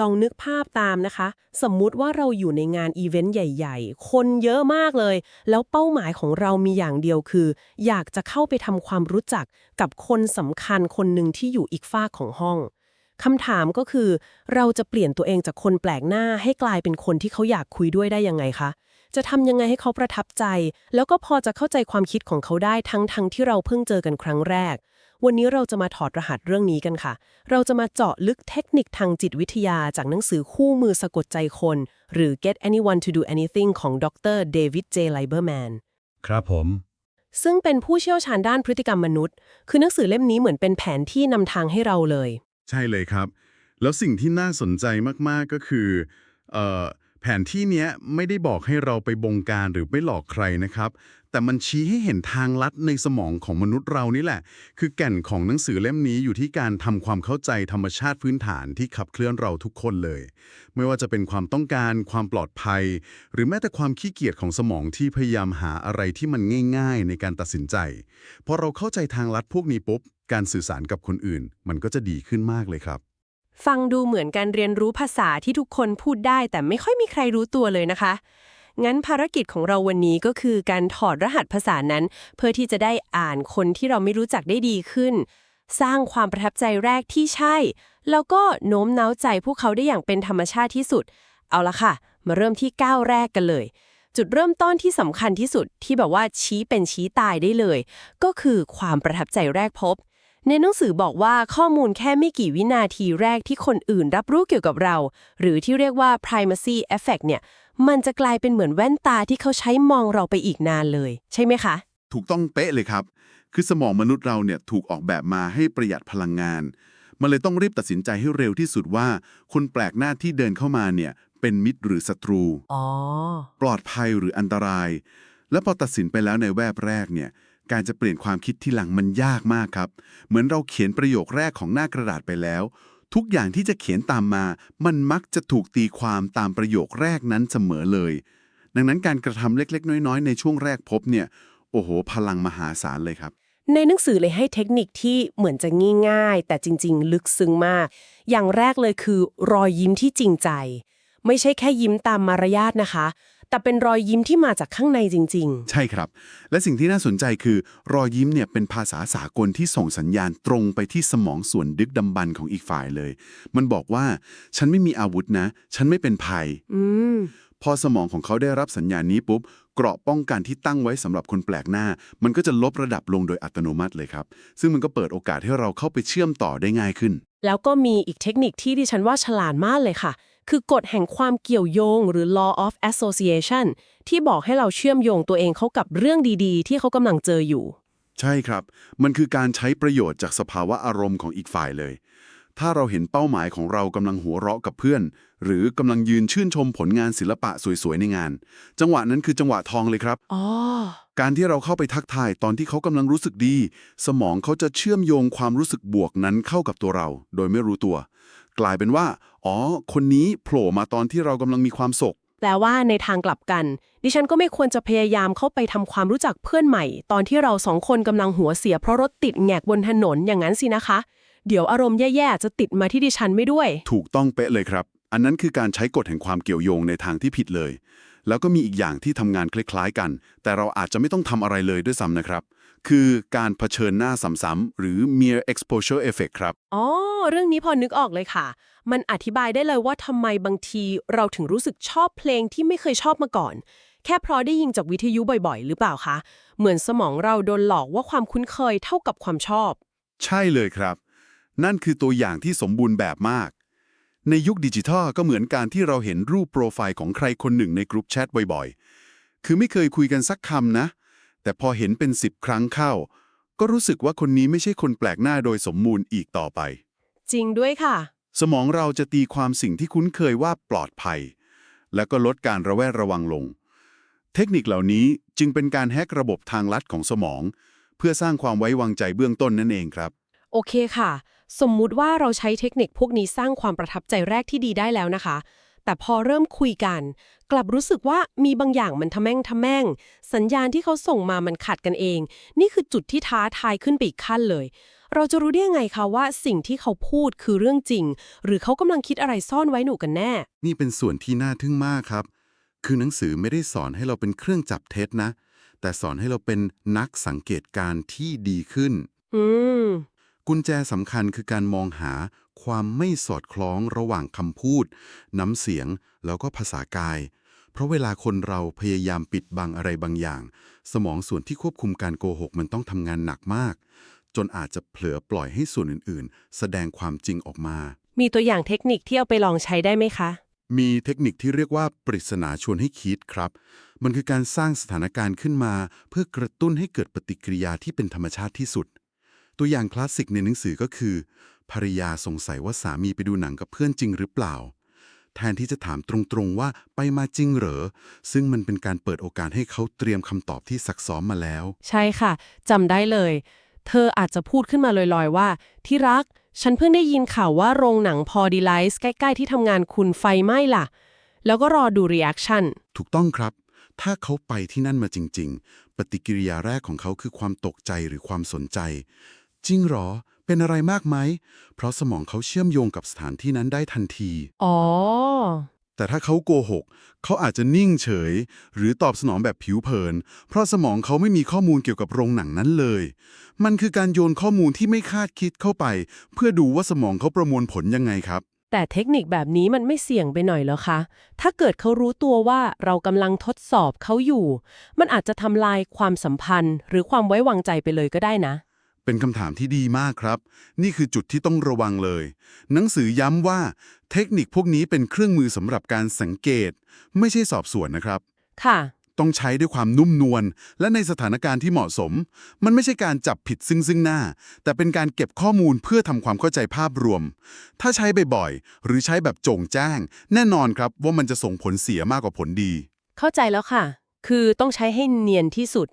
ลองนึกภาพตามนะคะ สมมุติว่าเราอยู่ในงานอีเวนต์ใหญ่ ๆ คนเยอะมากเลย แล้วเป้าหมายของเรามีอย่างเดียวคือ อยากจะเข้าไปทำความรู้จักกับคนสำคัญคนหนึ่งที่อยู่อีกฝากของห้องคำถามก็คือ เราจะเปลี่ยนตัวเองจากคนแปลกหน้าให้กลายเป็นคนที่เขาอยากคุยด้วยได้ยังไงคะ จะทำยังไงให้เขาประทับใจ แล้วก็พอจะเข้าใจความคิดของเขาได้ทั้งทั้งที่เราเพิ่งเจอกันครั้งแรก วันนี้เราจะมาถอดรหัสเรื่องนี้กันค่ะ เราจะมาเจาะลึกเทคนิคทางจิตวิทยาจากหนังสือคู่มือสะกดใจคน หรือ Get Anyone to Do Anything ของดรเดวิดเจไลเบอร์แมนครับผม ซึ่งเป็นผู้เชี่ยวชาญด้านพฤติกรรมมนุษย์ คือหนังสือเล่มนี้เหมือนเป็นแผนที่นำทางให้เราเลย ใช่เลยครับ แล้วสิ่งที่น่าสนใจมากๆก็คือเอ่อ แผนที่เนี้ยไม่ได้บอกให้เราไปบงการหรือไปหลอกใครนะครับ แต่มันชี้ให้เห็นทางลัดในสมองของมนุษย์เรานี่แหละ คือแก่นของหนังสือเล่มนี้อยู่ที่การทำความเข้าใจธรรมชาติพื้นฐานที่ขับเคลื่อนเราทุกคนเลย ไม่ว่าจะเป็นความต้องการความปลอดภัย หรือแม้แต่ความขี้เกียจของสมองที่พยายามหาอะไรที่มันง่าย ๆ ในการตัดสินใจพอเราเข้าใจทางลัดพวกนี้ปุ๊บการสื่อสารกับคนอื่น มันก็จะดีขึ้นมากเลยครับ ฟังดูเหมือนการเรียนรู้ภาษาที่ทุกคนพูดได้ แต่ไม่ค่อยมีใครรู้ตัวเลยนะคะ งั้นภารกิจของเราวันนี้ก็คือการถอดรหัสภาษานั้น เพื่อที่จะได้อ่านคนที่เราไม่รู้จักได้ดีขึ้น สร้างความประทับใจแรกที่ใช่ แล้วก็โน้มน้าวใจพวกเขาได้อย่างเป็นธรรมชาติที่สุด เอาละค่ะ มาเริ่มที่ก้าวแรกกันเลย จุดเริ่มต้นที่สำคัญที่สุดที่แบบว่าชี้เป็นชี้ตายได้เลย ก็คือความประทับใจแรกพบ ในหนังสือบอกว่าข้อมูลแค่ไม่กี่วินาทีแรกที่คนอื่นรับรู้เกี่ยวกับเรา หรือที่เรียกว่า primacy effect เนี่ย มันจะกลายเป็นเหมือนแว่นตาที่เขาใช้มองเราไปอีกนานเลย ใช่ไหมคะ ถูกต้องเป๊ะเลยครับ คือสมองมนุษย์เราเนี่ยถูกออกแบบมาให้ประหยัดพลังงาน มันเลยต้องรีบตัดสินใจให้เร็วที่สุดว่า คนแปลกหน้าที่เดินเข้ามาเนี่ย เป็นมิตรหรือศัตรู อ๋อ ปลอดภัยหรืออันตราย และพอตัดสินไปแล้วในแวบแรกเนี่ย การจะเปลี่ยนความคิดที่หลังมันยากมากครับ เหมือนเราเขียนประโยคแรกของหน้ากระดาษไปแล้ว ทุกอย่างที่จะเขียนตามมา มันมักจะถูกตีความตามประโยคแรกนั้นเสมอเลย ดังนั้นการกระทำเล็กๆ น้อยๆ ในช่วงแรกพบเนี่ย โอ้โห พลังมหาศาลเลยครับ ในหนังสือเลยให้เทคนิคที่เหมือนจะง่าย ๆ แต่จริง ๆ ลึกซึ้งมาก อย่างแรกเลยคือ รอยยิ้มที่จริงใจ ไม่ใช่แค่ยิ้มตามมารยาทนะคะ แต่เป็นรอยยิ้มที่มาจากข้างในจริงใช่ครับ และสิ่งที่น่าสนใจคือ รอยยิ้มเนี่ยเป็นภาษาสากลที่ส่งสัญญาณตรงไปที่สมองส่วนดึกดำบรรพ์ของอีกฝ่ายเลย มันบอกว่าฉันไม่มีอาวุธนะ ฉันไม่เป็นภัยๆอืมพอสมองของเขาได้รับสัญญาณนี้ปุ๊บเกราะป้องกันที่ตั้งไว้สำหรับคนแปลกหน้า มันก็จะลบระดับลงโดยอัตโนมัติเลยครับ ซึ่งมันก็เปิดโอกาสให้เราเข้าไปเชื่อมต่อได้ง่ายขึ้น แล้วก็มีอีกเทคนิคที่ดิฉันว่าฉลาดมากเลยค่ะ คือกฎแห่งความเกี่ยวโยง หรือ law of association ที่บอกให้เราเชื่อมโยงตัวเองเข้ากับเรื่องดีๆ ที่เขากำลังเจออยู่ ใช่ครับ มันคือการใช้ประโยชน์จากสภาวะอารมณ์ของอีกฝ่ายเลย ถ้าเราเห็นเป้าหมายของเรากำลังหัวเราะกับเพื่อน หรือกำลังยืนชื่นชมผลงานศิลปะสวยๆในงาน จังหวะนั้นคือจังหวะทองเลยครับ อ๋อ การที่เราเข้าไปทักทายตอนที่เขากำลังรู้สึกดี สมองเขาจะเชื่อมโยงความรู้สึกบวกนั้นเข้ากับตัวเรา โดยไม่รู้ตัว กลายเป็นว่า อ๋อ คนนี้โผล่มาตอนที่เรากำลังมีความสุขแปลว่าในทางกลับกัน ดิฉันก็ไม่ควรจะพยายามเข้าไปทำความรู้จักเพื่อนใหม่ ตอนที่เราสองคนกำลังหัวเสียเพราะรถติดแงกบนถนนอย่างนั้นสินะคะ เดี๋ยวอารมณ์แย่ๆจะติดมาที่ดิฉันไม่ด้วย ถูกต้องเป๊ะเลยครับ อันนั้นคือการใช้กฎแห่งความเกี่ยวโยงในทางที่ผิดเลย แล้วก็มีอีกอย่างที่ทำงานคล้ายๆกัน แต่เราอาจจะไม่ต้องทำอะไรเลยด้วยซ้ำนะครับ คือการเผชิญหน้าซ้ำๆหรือ mere exposure effect ครับ อ๋อ เรื่องนี้พอนึกออกเลยค่ะ มันอธิบายได้เลยว่าทำไมบางทีเราถึงรู้สึกชอบเพลงที่ไม่เคยชอบมาก่อน แค่เพราะได้ยินจากวิทยุบ่อยๆ หรือเปล่าคะ เหมือนสมองเราโดนหลอกว่าความคุ้นเคยเท่ากับความชอบ ใช่เลยครับ นั่นคือตัวอย่างที่สมบูรณ์แบบมาก ในยุคดิจิทัลก็เหมือนการที่เราเห็นรูปโปรไฟล์ของใครคนหนึ่งในกลุ่มแชทบ่อยๆ คือไม่เคยคุยกันสักคำนะ แต่พอเห็นเป็นสิบครั้งเข้า ก็รู้สึกว่าคนนี้ไม่ใช่คนแปลกหน้าโดยสมมูลอีกต่อไป จริงด้วยค่ะ สมองเราจะตีความสิ่งที่คุ้นเคยว่าปลอดภัย แล้วก็ลดการระแวดระวังลง เทคนิคเหล่านี้จึงเป็นการแฮกระบบทางลัดของสมอง เพื่อสร้างความไว้วางใจเบื้องต้นนั่นเองครับ โอเคค่ะ สมมุติว่าเราใช้เทคนิคพวกนี้สร้างความประทับใจแรกที่ดีได้แล้วนะคะ แต่พอเริ่มคุยกัน กลับรู้สึกว่ามีบางอย่างมันทะแม่งทะแม่ง สัญญาณที่เขาส่งมามันขัดกันเอง นี่คือจุดที่ท้าทายขึ้นไปอีกขั้นเลย เราจะรู้ได้ยังไงคะว่าสิ่งที่เขาพูดคือเรื่องจริง หรือเขากำลังคิดอะไรซ่อนไว้หนูกันแน่ นี่เป็นส่วนที่น่าทึ่งมากครับ คือหนังสือไม่ได้สอนให้เราเป็นเครื่องจับเท็จนะ แต่สอนให้เราเป็นนักสังเกตการณ์ที่ดีขึ้น อืม กุญแจสำคัญคือการมองหาความไม่สอดคล้องระหว่างคำพูด น้ำเสียง แล้วก็ภาษากาย เพราะเวลาคนเราพยายามปิดบังอะไรบางอย่าง สมองส่วนที่ควบคุมการโกหกมันต้องทำงานหนักมาก จนอาจจะเผลอปล่อยให้ส่วนอื่นๆ แสดงความจริงออกมา มีตัวอย่างเทคนิคที่เอาไปลองใช้ได้ไหมคะ มีเทคนิคที่เรียกว่าปริศนาชวนให้คิดครับ มันคือการสร้างสถานการณ์ขึ้นมา เพื่อกระตุ้นให้เกิดปฏิกิริยาที่เป็นธรรมชาติที่สุด ตัวอย่างคลาสสิกในหนังสือก็คือ ภรรยาสงสัยว่าสามีไปดูหนังกับเพื่อนจริงหรือเปล่า แทนที่จะถามตรงๆว่าไปมาจริงเหรอ ซึ่งมันเป็นการเปิดโอกาสให้เขาเตรียมคำตอบที่ซักซ้อมมาแล้ว ใช่ค่ะจำได้เลย เธออาจจะพูดขึ้นมาลอยๆว่า ที่รัก ฉันเพิ่งได้ยินข่าวว่าโรงหนังพอดีไลซ์ใกล้ๆ ที่ทำงานคุณไฟไหม้ล่ะ แล้วก็รอดูรีแอคชั่นถูกต้องครับถ้าเขาไปที่นั่นมาจริง ๆ ปฏิกิริยาแรกของเขาคือความตกใจหรือความสนใจ จริงเหรอ เป็นอะไรมากไหม เพราะสมองเขาเชื่อมโยงกับสถานที่นั้นได้ทันที อ๋อ แต่ถ้าเขาโกหก เขาอาจจะนิ่งเฉย หรือตอบสนองแบบผิวเผิน เพราะสมองเขาไม่มีข้อมูลเกี่ยวกับโรงหนังนั้นเลย มันคือการโยนข้อมูลที่ไม่คาดคิดเข้าไป เพื่อดูว่าสมองเขาประมวลผลยังไงครับ แต่เทคนิคแบบนี้มันไม่เสี่ยงไปหน่อยเหรอคะ ถ้าเกิดเขารู้ตัวว่าเรากำลังทดสอบเขาอยู่ มันอาจจะทำลายความสัมพันธ์ หรือความไว้วางใจไปเลยก็ได้นะ เป็นคำถามที่ดีมากครับ นี่คือจุดที่ต้องระวังเลย หนังสือย้ำว่าเทคนิคพวกนี้เป็นเครื่องมือสำหรับการสังเกต ไม่ใช่สอบสวนนะครับ ค่ะ ต้องใช้ด้วยความนุ่มนวลและในสถานการณ์ที่เหมาะสม มันไม่ใช่การจับผิดซึ่งซึ่งหน้า แต่เป็นการเก็บข้อมูลเพื่อทำความเข้าใจภาพรวม ถ้าใช้บ่อยๆหรือใช้แบบโจงแจ้ง แน่นอนครับว่ามันจะส่งผลเสียมากกว่าผลดี เข้าใจแล้วค่ะ คือต้องใช้ให้เนียนที่สุด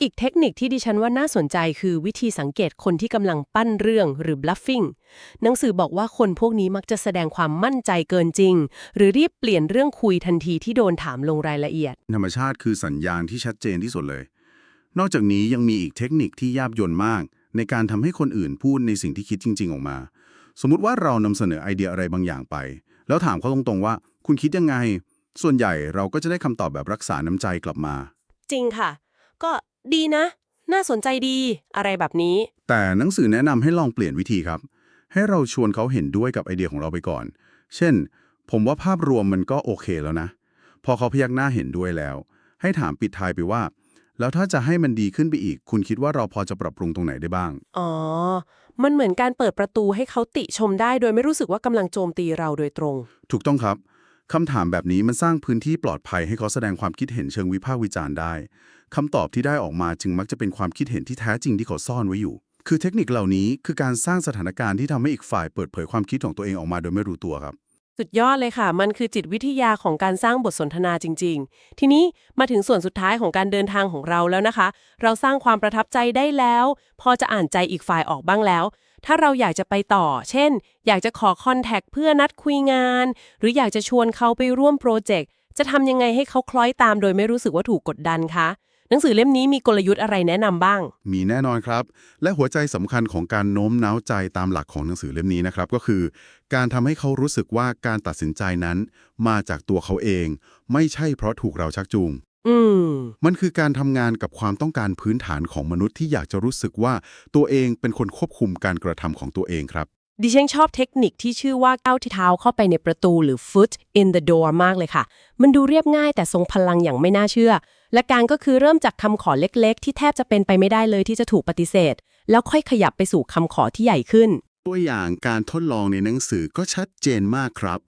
อีกเทคนิคที่ดิฉันว่าน่าสนใจคือวิธีสังเกตคนที่กำลังปั้นเรื่องหรือ bluffing หนังสือบอกว่าคนพวกนี้มักจะแสดงความมั่นใจเกินจริง หรือรีบเปลี่ยนเรื่องคุยทันทีที่โดนถามลงรายละเอียด ธรรมชาติคือสัญญาณที่ชัดเจนที่สุดเลย นอกจากนี้ยังมีอีกเทคนิคที่ยาบยนมาก ในการทำให้คนอื่นพูดในสิ่งที่คิดจริง ๆ ออกมา สมมติว่าเรานำเสนอไอเดียอะไรบางอย่างไป แล้วถามเขาตรงๆว่า คุณคิดยังไง ส่วนใหญ่เราก็จะได้คำตอบแบบรักษาน้ำใจกลับมา จริงค่ะ ก็ดีนะ น่าสนใจดี อะไรแบบนี้ แต่หนังสือแนะนำให้ลองเปลี่ยนวิธีครับ ให้เราชวนเขาเห็นด้วยกับไอเดียของเราไปก่อน เช่น ผมว่าภาพรวมมันก็โอเคแล้วนะ พอเขาพยักหน้าเห็นด้วยแล้ว ให้ถามปิดท้ายไปว่า แล้วถ้าจะให้มันดีขึ้นไปอีก คุณคิดว่าเราพอจะปรับปรุงตรงไหนได้บ้าง อ๋อ มันเหมือนการเปิดประตูให้เขาติชมได้ โดยไม่รู้สึกว่ากำลังโจมตีเราโดยตรง ถูกต้องครับ คำถามแบบนี้มันสร้างพื้นที่ปลอดภัยให้เขาแสดงความคิดเห็นเชิงวิพากษ์วิจารณ์ได้คำตอบที่ได้ออกมาจึงมักจะเป็นความคิดเห็นที่แท้จริงที่เขาซ่อนไว้อยู่ คือเทคนิคเหล่านี้คือการสร้างสถานการณ์ที่ทำให้อีกฝ่ายเปิดเผยความคิดของตัวเองออกมาโดยไม่รู้ตัวครับ สุดยอดเลยค่ะ มันคือจิตวิทยาของการสร้างบทสนทนาจริง ๆ ทีนี้มาถึงส่วนสุดท้ายของการเดินทางของเราแล้วนะคะ เราสร้างความประทับใจได้แล้ว พอจะอ่านใจอีกฝ่ายออกบ้างแล้ว ถ้าเราอยากจะไปต่อ เช่น อยากจะขอคอนแทคเพื่อนัดคุยงาน หรืออยากจะชวนเขาไปร่วมโปรเจกต์ จะทำยังไงให้เขาคล้อยตามโดยไม่รู้สึกว่าถูกกดดันคะ หนังสือเล่มนี้มีกลยุทธ์อะไรแนะนำบ้าง มีแน่นอนครับ และหัวใจสำคัญของการโน้มน้าวใจตามหลักของหนังสือเล่มนี้นะครับ ก็คือ การทำให้เขารู้สึกว่าการตัดสินใจนั้น มาจากตัวเขาเอง ไม่ใช่เพราะถูกเราชักจูง อืม มันคือการทำงานกับความต้องการพื้นฐานของมนุษย์ที่อยากจะรู้สึกว่าตัวเองเป็นคนควบคุมการกระทำของตัวเองครับ ดิฉันชอบเทคนิคที่ชื่อว่าก้าวที่เท้าเข้าไปในประตูหรือ foot in the door มากเลยค่ะ มันดูเรียบง่ายแต่ทรงพลังอย่างไม่น่าเชื่อ และการก็คือเริ่มจากคำขอเล็กๆ ที่แทบจะเป็นไปไม่ได้เลยที่จะถูกปฏิเสธ แล้วค่อยขยับไปสู่คำขอที่ใหญ่ขึ้น ตัวอย่างการทดลองในหนังสือก็ชัดเจนมากครับ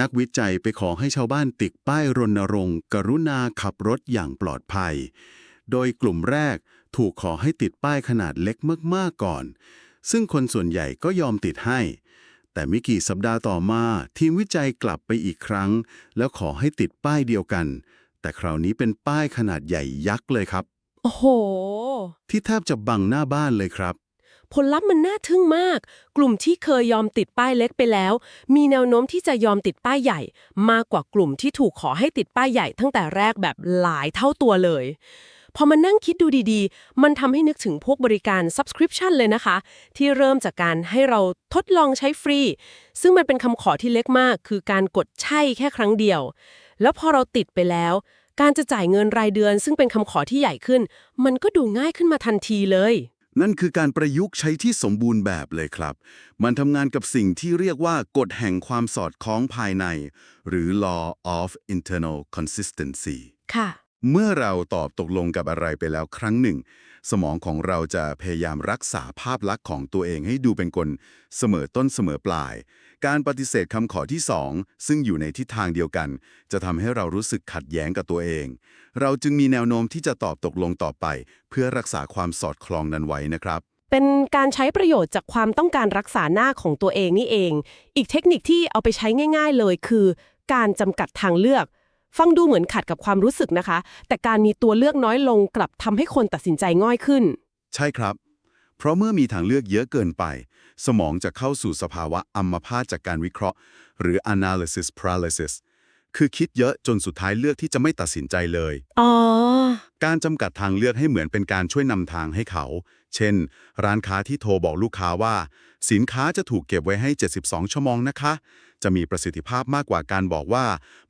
นักวิจัยไปขอให้ชาวบ้านติดป้ายรณรงค์ กรุณาขับรถอย่างปลอดภัย โดยกลุ่มแรกถูกขอให้ติดป้ายขนาดเล็กมากๆก่อน ซึ่งคนส่วนใหญ่ก็ยอมติดให้ แต่ไม่กี่สัปดาห์ต่อมา ทีมวิจัยกลับไปอีกครั้ง แล้วขอให้ติดป้ายเดียวกัน แต่คราวนี้เป็นป้ายขนาดใหญ่ยักษ์เลยครับ โอ้โห ที่แทบจะบังหน้าบ้านเลยครับ ผลลัพธ์มันน่าทึ่งมาก กลุ่มที่เคยยอมติดป้ายเล็กไปแล้ว มีแนวโน้มที่จะยอมติดป้ายใหญ่ มากกว่ากลุ่มที่ถูกขอให้ติดป้ายใหญ่ตั้งแต่แรกแบบหลายเท่าตัวเลย พอมานั่งคิดดูดีๆ มันทำให้นึกถึงพวกบริการ subscription เลยนะคะ ที่เริ่มจากการให้เราทดลองใช้ฟรี ซึ่งมันเป็นคำขอที่เล็กมาก คือการกดใช่แค่ครั้งเดียว แล้วพอเราติดไปแล้วการจะจ่ายเงินรายเดือนซึ่งเป็นคำขอที่ใหญ่ขึ้น มันก็ดูง่ายขึ้นมาทันทีเลย นั่นคือการประยุกต์ใช้ที่สมบูรณ์แบบเลยครับ มันทำงานกับสิ่งที่เรียกว่ากฎแห่งความสอดคล้องภายใน หรือ law of internal consistency ค่ะ เมื่อเราตอบตกลงกับอะไรไปแล้วครั้งหนึ่ง สมองของเราจะพยายามรักษาภาพลักษณ์ของตัวเองให้ดูเป็นคนเสมอต้นเสมอปลาย การปฏิเสธคำขอที่สองซึ่งอยู่ในทิศทางเดียวกัน จะทำให้เรารู้สึกขัดแย้งกับตัวเอง เราจึงมีแนวโน้มที่จะตอบตกลงต่อไป เพื่อรักษาความสอดคล้องนั้นไว้นะครับเป็นการใช้ประโยชน์จากความต้องการรักษาหน้าของตัวเองนี่เอง อีกเทคนิคที่เอาไปใช้ง่าย ๆ เลยคือ การจำกัดทางเลือก ฟังดูเหมือนขัดกับความรู้สึกนะคะ แต่การมีตัวเลือกน้อยลงกลับทำให้คนตัดสินใจง่อยขึ้น ใช่ครับ เพราะเมื่อมีทางเลือกเยอะเกินไป สมองจะเข้าสู่สภาวะอัมพาตจากการวิเคราะห์ หรือ analysis paralysis คือคิดเยอะจนสุดท้ายเลือกที่จะไม่ตัดสินใจเลย อ๋อ การจำกัดทางเลือกให้เหมือนเป็นการช่วยนำทางให้เขา เช่น ร้านค้าที่โทรบอกลูกค้าว่า สินค้าจะถูกเก็บไว้ให้ 72 ชั่วโมงนะคะ จะมีประสิทธิภาพมากกว่าการบอกว่า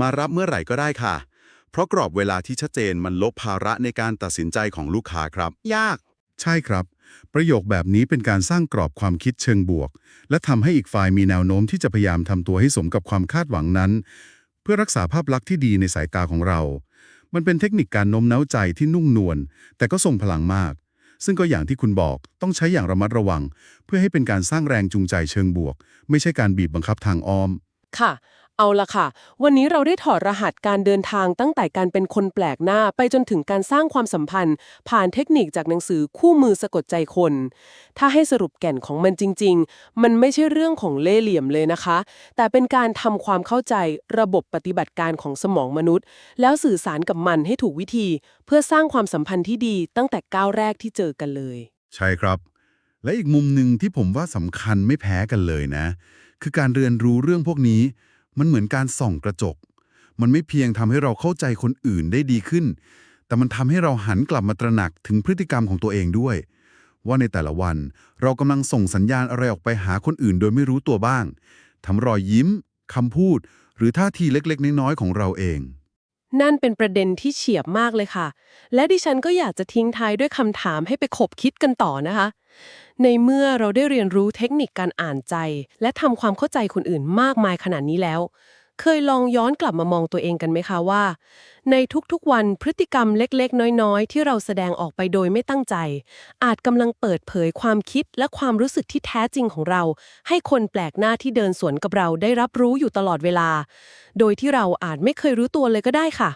มารับเมื่อไหร่ก็ได้ค่ะ เพราะกรอบเวลาที่ชัดเจนมันลบภาระในการตัดสินใจของลูกค้าครับ ยาก ใช่ครับ ประโยคแบบนี้เป็นการสร้างกรอบความคิดเชิงบวก และทำให้อีกฝ่ายมีแนวโน้มที่จะพยายามทำตัวให้สมกับความคาดหวังนั้นเพื่อรักษาภาพลักษณ์ที่ดีในสายตาของเรา มันเป็นเทคนิคการโน้มน้าวใจที่นุ่มนวลแต่ก็ทรงพลังมาก ซึ่งก็อย่างที่คุณบอกต้องใช้อย่างระมัดระวัง เพื่อให้เป็นการสร้างแรงจูงใจเชิงบวก ไม่ใช่การบีบบังคับทางอ้อม ค่ะ เอาละค่ะ วันนี้เราได้ถอดรหัสการเดินทางตั้งแต่การเป็นคนแปลกหน้าไปจนถึงการสร้างความสัมพันธ์ ผ่านเทคนิคจากหนังสือคู่มือสะกดใจคน ถ้าให้สรุปแก่นของมันจริง ๆ มันไม่ใช่เรื่องของเล่ห์เหลี่ยมเลยนะคะ แต่เป็นการทำความเข้าใจระบบปฏิบัติการของสมองมนุษย์ แล้วสื่อสารกับมันให้ถูกวิธี เพื่อสร้างความสัมพันธ์ที่ดีตั้งแต่ก้าวแรกที่เจอกันเลย ใช่ครับ และอีกมุมหนึ่งที่ผมว่าสำคัญไม่แพ้กันเลยนะ คือการเรียนรู้เรื่องพวกนี้ มันเหมือนการส่องกระจก มันไม่เพียงทำให้เราเข้าใจคนอื่นได้ดีขึ้น แต่มันทำให้เราหันกลับมาตระหนักถึงพฤติกรรมของตัวเองด้วย ว่าในแต่ละวันเรากำลังส่งสัญญาณอะไรออกไปหาคนอื่นโดยไม่รู้ตัวบ้างทั้งรอยยิ้มคำพูด หรือท่าทีเล็กๆ น้อยๆของเราเอง นั่นเป็นประเด็นที่เฉียบมากเลยค่ะ และดิฉันก็อยากจะทิ้งท้ายด้วยคำถามให้ไปขบคิดกันต่อนะคะ ในเมื่อเราได้เรียนรู้เทคนิคการอ่านใจ และทำความเข้าใจคนอื่นมากมายขนาดนี้แล้ว เคยลองย้อนกลับมามองตัวเองกันไหมคะว่า ในทุกๆวันพฤติกรรมเล็กๆ น้อยๆ ที่เราแสดงออกไปโดยไม่ตั้งใจ อาจกำลังเปิดเผยความคิดและความรู้สึกที่แท้จริงของเรา ให้คนแปลกหน้าที่เดินสวนกับเราได้รับรู้อยู่ตลอดเวลา โดยที่เราอาจไม่เคยรู้ตัวเลยก็ได้ค่ะ